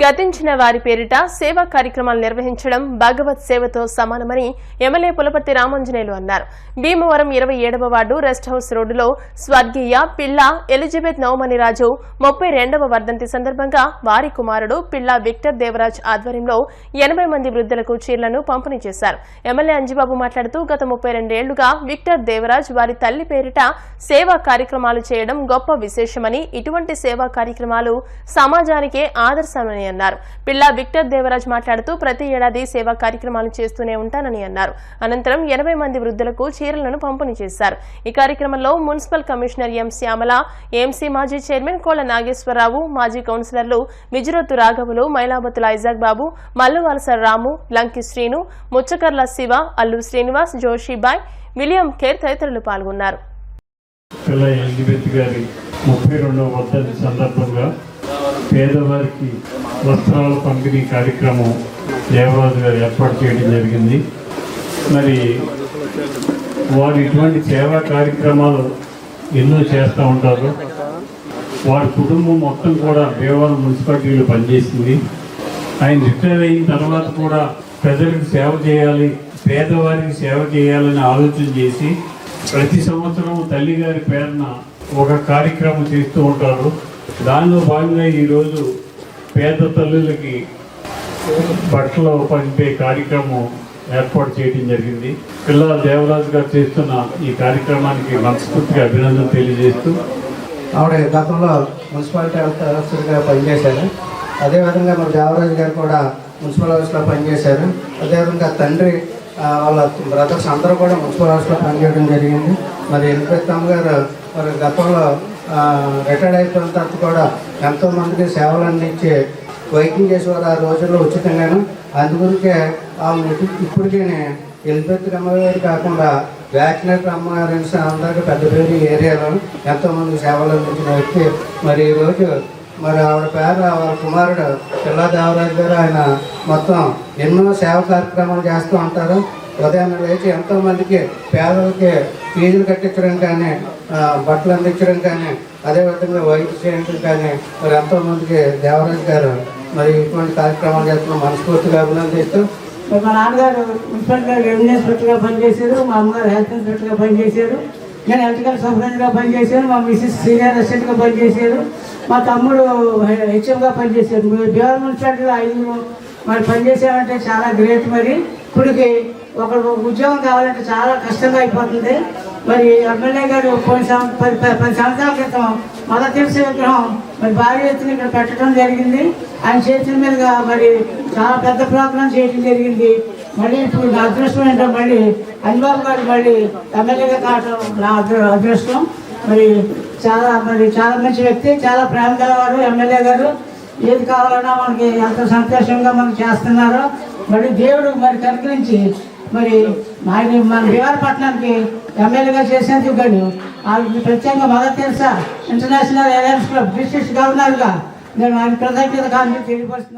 గతించిన వారి పేరిట సేవా కార్యక్రమాలు నిర్వహించడం భగవత్ సేవతో సమానమని ఎమ్మెల్యే పులపర్తి రామాంజనేయులు అన్నారు. భీమవరం ఇరవై ఏడవ వార్డు రెస్ట్ హౌస్ రోడ్డులో స్వర్గీయ పిల్ల ఎలిజబెత్ నవమణి రాజు ముప్పై రెండవ వర్ధంతి సందర్భంగా వారి కుమారుడు పిల్ల విక్టర్ దేవరాజ్ ఆధ్వర్యంలో ఎనభై మంది వృద్ధులకు చీరలను పంపిణీ చేశారు. ఎమ్మెల్యే అంజిబాబు మాట్లాడుతూ గత ముప్పై రెండేళ్ళుగా విక్టర్ దేవరాజ్ వారి తల్లి పేరిట సేవా కార్యక్రమాలు చేయడం గొప్ప విశేషమని ఇటువంటి సేవా కార్యక్రమాలు సమాజానికే ఆదర్శమని అన్నారు. పిల్ల విక్టర్ దేవరాజ్ మాట్లాడుతూ ప్రతి ఏడాది సేవా కార్యక్రమాలు చేస్తూనే ఉంటానని అన్నారు. అనంతరం ఎనభై మంది వృద్ధులకు చీరలను పంపిణీ చేశారు. ఈ కార్యక్రమంలో municipal commissioner M. Shyamala AMC మాజీ చైర్మన్ కోల నాగేశ్వరరావు మాజీ కౌన్సిలర్లు విజురొత్తు రాఘవులు Mylabathula Isaac Babu Malluvalasa Ramu Lanki Srinu Muchchakarla Siva Allu Srinivas Joshibai William Carey తదితరులు పాల్గొన్నారు. పిల్ల ఎలిజబెత్ గారి ముప్పై రెండవ సందర్భంగా పేదవారికి వస్త్రాల పంపిణీ కార్యక్రమం దేవరాజు గారు ఏర్పాటు చేయడం జరిగింది. మరి వారు ఇటువంటి సేవా కార్యక్రమాలు ఎన్నో చేస్తూ ఉంటారు. వారి కుటుంబం మొత్తం కూడా భీమవరం మున్సిపాలిటీలో పనిచేసింది. ఆయన రిటైర్ అయిన తర్వాత కూడా ప్రజలకు సేవ చేయాలి పేదవారికి సేవ చేయాలని ఆలోచన చేసి ప్రతి సంవత్సరం తల్లిగారి పేరున ఒక కార్యక్రమం చేస్తూ ఉంటారు. దానిలో భాగంగా ఈరోజు పేద తల్లులకి బట్టలు పంపే కార్యక్రమం ఏర్పాటు చేయడం జరిగింది. పిల్లల దేవరాజు గారు చేస్తున్న ఈ కార్యక్రమానికి మనస్ఫూర్తిగా అభినందన తెలియజేస్తూ ఆవిడ గతంలో మున్సిపాలిటీ ఆఫీసర్గా పనిచేశారు. అదేవిధంగా మన దేవరాజు గారు కూడా మున్సిపల్ ఆఫీస్లో పనిచేశారు. అదేవిధంగా తండ్రి వాళ్ళ బ్రదర్స్ అందరూ కూడా మున్సిపల్ ఆఫీస్లో పనిచేయడం జరిగింది. మరి ఎలిపెత్ గారు మరి గతంలో రిటైర్డ్ అయిపోయిన తర్వాత కూడా ఎంతోమందికి సేవలు అందించి వైద్యం చేసేవారు ఆ రోజుల్లో ఉచితంగాను. అందుగురికే ఆమె ఇప్పటికీ ఎలిపెత్ అమ్మగారు కాకుండా వ్యాక్సినేటర్ అమ్మగారు అందరికీ పెద్ద పేరు ఏరియాలో ఎంతోమందికి సేవలు అందించిన వ్యక్తి. మరి ఈరోజు మరి ఆవిడ పేరు వాళ్ళ కుమారుడు పిల్లా దేవరాజు గారు ఆయన మొత్తం ఎన్నో సేవ కార్యక్రమాలు చేస్తూ ఉంటారు. ఉదయం లేచి ఎంతో మందికి పేదలకి ఫీజులు కట్టించడం కానీ బట్టలు అందించడం కానీ అదేవిధంగా వైద్య చేయడం కానీ మరి ఎంతో మందికి దేవరాజు గారు మరి ఇటువంటి కార్యక్రమాలు చేస్తున్న మనస్ఫూర్తిగా అభినందిస్తూ. మరి మా నాన్నగారు మున్సిపల్ రెవెన్యూ ఇన్స్పెక్టర్గా పనిచేశారు మా అమ్మగారు హెల్త్ ఇన్స్పెక్టర్గా పనిచేశారు నేను ఎలక్ట్రికల్ సూపరింటెండెంట్గా పనిచేశాను మా మిస్సెస్ సీనియర్ అసిస్టెంట్గా పనిచేశారు మా తమ్ముడు హెచ్ఎంగా పనిచేశారు. మీరు బీహార్ మున్సిపాలిటీలో ఐదు మరి పనిచేసామంటే చాలా గ్రేట్ మరి. ఇప్పటికి ఒక ఉద్యోగం కావాలంటే చాలా కష్టంగా అయిపోతుంది. మరి ఎమ్మెల్యే గారు కొన్ని పది పది సంవత్సరాల క్రితం మదర్ తెలిసే విగ్రహం మరి భారీ ఎత్తున ఇక్కడ పెట్టడం జరిగింది. ఆయన చేతుల మీదుగా మరి చాలా పెద్ద ప్రోగ్రాం చేయడం జరిగింది. మళ్ళీ ఇప్పుడు నా అదృష్టం ఏంటో మళ్ళీ హరిబాబు గారు మళ్ళీ ఎమ్మెల్యేగా కావటం నా అదృ- అదృష్టం. మరి చాలా మరి చాలా మంచి వ్యక్తి చాలా ప్రేమ గలవారు ఎమ్మెల్యే గారు. ఏది కావాలన్నా మనకి ఎంత సంతోషంగా మనకు చేస్తున్నారో మరి దేవుడు మరి కనుకరించి మరి ఆయన మన విహారపట్నానికి ఎమ్మెల్యేగా చేసేందుకు కానీ వాళ్ళకి ప్రత్యేకంగా మదర్ తెలుసా ఇంటర్నేషనల్ అలయన్స్ క్లబ్ బ్రిటిష్ గవర్నర్గా నేను ఆయన కృతజ్ఞత కానీ తెలియపరుస్తున్నాను.